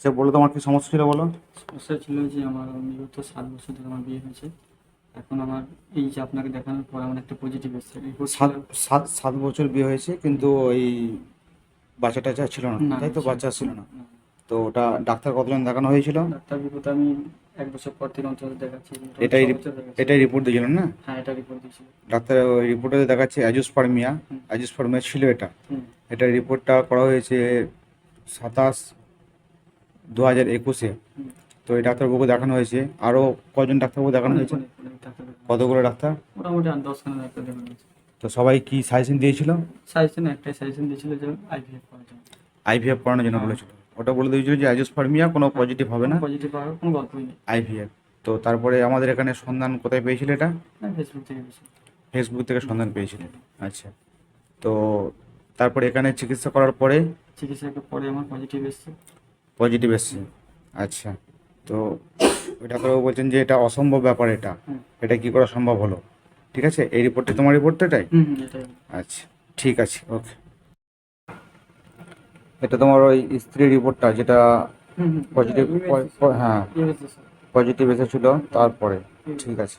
আচ্ছা বলো তোমার কি সমস্যা ছিল বলো? সমস্যা ছিল যে আমার বিগত সাত বছর ধরে আমার বিয়ে হয়েছে। এখন আমার এই যে আপনাকে দেখানোর পর আমার একটা পজিটিভ এসেছে সাত সাত সাত বছর বিয়ে হয়েছে কিন্তু ওই বাচ্চা টাচ্চা ছিল না তাই তো বাচ্চা ছিল না। তো ওটা ডাক্তার কতজন দেখানো হয়েছিল? ডাক্তার রিপোর্ট আমি এক বছর পর থেকে অন্তত দেখাচ্ছি। এটাই। এটাই রিপোর্ট দিয়েছিলেন না? হ্যাঁ এটা রিপোর্ট দিয়েছিল। ডাক্তার ওই রিপোর্টে দেখাচ্ছে অ্যাজোস্পার্মিয়া। অ্যাজোস্পার্মিয়া ছিল এটা। এটা রিপোর্টটা করা হয়েছে সাতাশ দু হাজার একুশে। তো এই ডাক্তারবাবুকে দেখানো হয়েছে। আরও কজন ডাক্তারবাবু দেখানো হয়েছে। কতগুলো ডাক্তার? মোটামুটি দশখানা ডাক্তার দেখানো হয়েছে। তো সবাই কি সাজেশন দিয়েছিল? সাজেশন একটাই সাজেশন দিয়েছিল যে আইভিএফ করার জন্য। আইভিএফ করানোর জন্য বলেছিল। ওটা বলে দিয়েছিল যে অ্যাজোস্পার্মিয়া কোনো পজিটিভ হবে না। পজিটিভ পাওয়ার কোনো গল্পই নেই আইভিএফ তো তারপরে আমাদের এখানে সন্ধান কোথায় পেয়েছিল এটা? ফেসবুক থেকে বেশি ফেসবুক থেকে সন্ধান পেয়েছিলেন আচ্ছা। তো তারপরে এখানে চিকিৎসা করার পরে? চিকিৎসার পরে আমার পজিটিভ এসেছে। পজিটিভ এসছে। আচ্ছা। তো ওই ডাক্তারবাবু বলছেন যে এটা অসম্ভব ব্যাপার এটা। এটা কি করা সম্ভব হলো? ঠিক আছে? এই রিপোর্টটা তোমার রিপোর্ট তো এটাই? আচ্ছা ঠিক আছে ওকে। এটা তোমার ওই স্ত্রীর রিপোর্টটা যেটা পজিটিভ হ্যাঁ পজিটিভ এসেছিল তারপরে। ঠিক আছে।